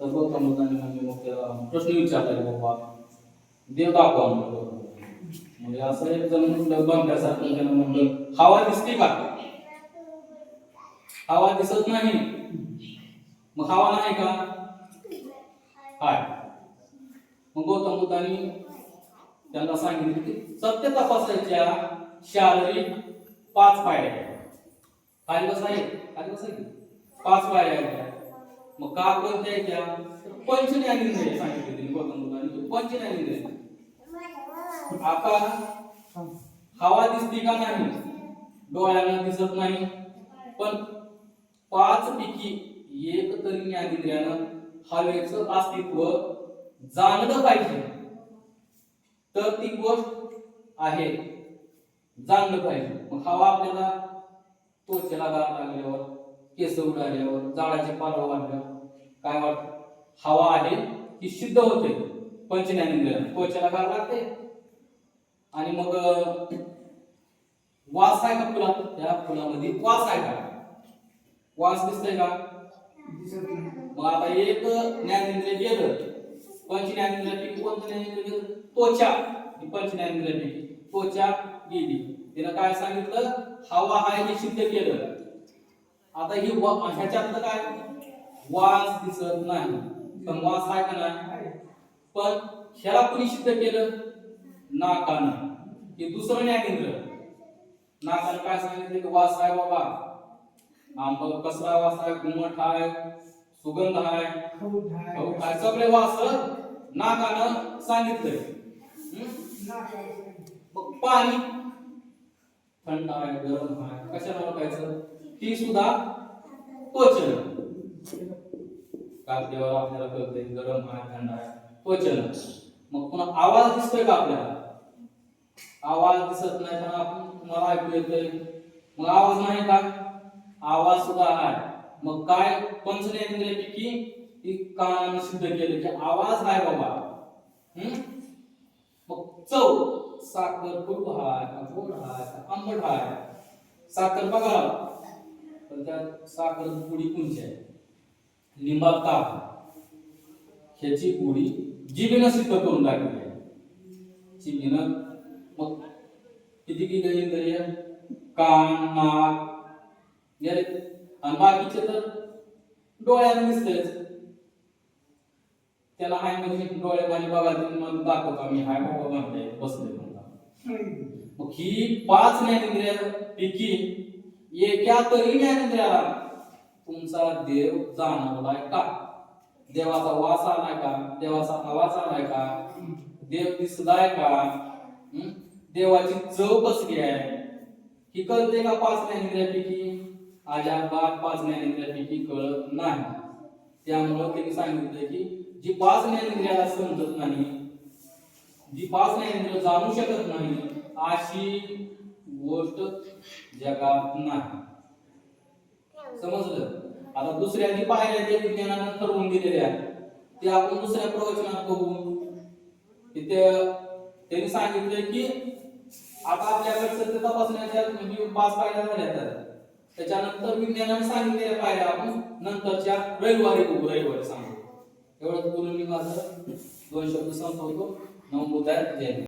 गौतम बुद्धांनी म्हणजे प्रश्न विचारला बाबा देव दाखवा म्हणलं म्हणजे असं एक जण त्यानं हवा दिसते का हवा दिसत नाही मग हवा नाही का मग गौतम बुद्धांनी त्यांना सांगितलं की सत्य तपासायच्या शारीरिक पाच पायऱ्या. खाली बसाय खाली बसाय पाच पायऱ्या. मग का कोणत्या आहेत त्या तर सांगितले गौतम बुद्धांनी पंचज्ञानेंद्रिय आता हवा दिसती का नाही? डोळ्याला दिसत नाही. पण पाच पैकी एक तरी ज्ञानेंद्रियानं हवेच अस्तित्व जाणलं पाहिजे. तर ती गोष्ट आहे जाणलं पाहिजे. मग हवा आपल्याला त्वचेला गार लागल्यावर केस उडाल्यावर झाडाचे पालव वाढल्यावर काय वाटत हवा आहे ही सिद्ध होते. पंचज्ञानेंद्रिय त्वचेला गार लागते. आणि मग वास आहे का फुला त्या फुलामध्ये वास आहे का? वास दिसतोय का? मग आता एक ज्ञानेंद्रिय गेलं. पंच ज्ञानेंद्रियापैकी कोणतं ज्ञानेंद्रिय गेलं? त्वचा. ही पंच ज्ञानेंद्रियापैकी त्वचा गेली. तिनं काय सांगितलं? हवा आहे हे सिद्ध केलं. आता ही वा- ह्याच्यातलं काय? वास दिसत नाही. पण वास आहे का नाही पण ह्याला कोणी सिद्ध केलं? नाकानं. हे दुसरं ज्ञानेंद्र नाकानं काय सांगितलं? की वास आहे बाबा. आंब कसला वास आहे? घुमट आहे. सुगंध आहे. हो, काय सगळे वास नाकानं सांगितलंय मग पाणी. थंड आहे गरम आहे. कशाला ओळखायचं? ती सुद्धा पोचल काल देवाला आपल्याला कळतंय गरम आहे थंड आहे. पचन. मग पुन्हा आवाज दिसतोय का आपल्याला? आवाज दिसत नाही पण आपण तुम्हाला ऐकू येतोय. मग आवाज नाही का? आवाज सुद्धा आहे. मग काय पंचनेंद्रियापैकी की कानाने सिद्ध केलं की आवाज आहे बाबा. हम्म? मग चव. साखर खूप हाय का गोड हाय का आंबट हाय साखर बघा. पण त्यात साखर पुडी कोणची आहे? लिंबात ताप ह्याची पुडी जिभेनं सिद्ध करून दाखवली आहे. जिभेनं मग किती किती तरी कान नाक गेले आणि बाकीचे तर डोळ्यानं दिसतेच त्याला हाय म्हणजे डोळे माझे बघा तुम्ही दाखवतो आम्ही हाय बाबा म्हणते बसले म्हणता. मग ही पाच ज्ञानेंद्रिया पैकी एका तरी ज्ञानेंद्रियाला तुमचा देव जाणवलाय का? देवाचा वास आलाय का? देवाचा आवाज आलाय का? देव दिसलाय का? देवाची चव कसली आहे? ही कळते का पाच ज्ञानेंद्रियापैकी अजाबात पाच ज्ञानेंद्रियापैकी कळत नाही. त्यामुळं त्यांनी सांगितलं की जी पाच ज्ञानेंद्रियाला समजत नाही जी पाच ज्ञानेंद्रिय जाणू शकत नाही अशी गोष्ट जगात नाही. समजलं? आता दुसऱ्या जी पाहिल्या त्या विज्ञानानं ठरवून दिलेले आहेत. ते आपण दुसऱ्या प्रवचनात बघू. तिथे त्यांनी सांगितले की आता आपल्याकडे सत्य तपासण्याच्या म्हणजे पाच पायऱ्या झाल्या तर. त्याच्यानंतर विज्ञानाने सांगितलेल्या पायऱ्या आपण नंतरच्या रविवारी बघू रविवारी सांगू. एवढंच बोलून मी माझं दोन शब्द संपवतो. नमो बुद्धाय जय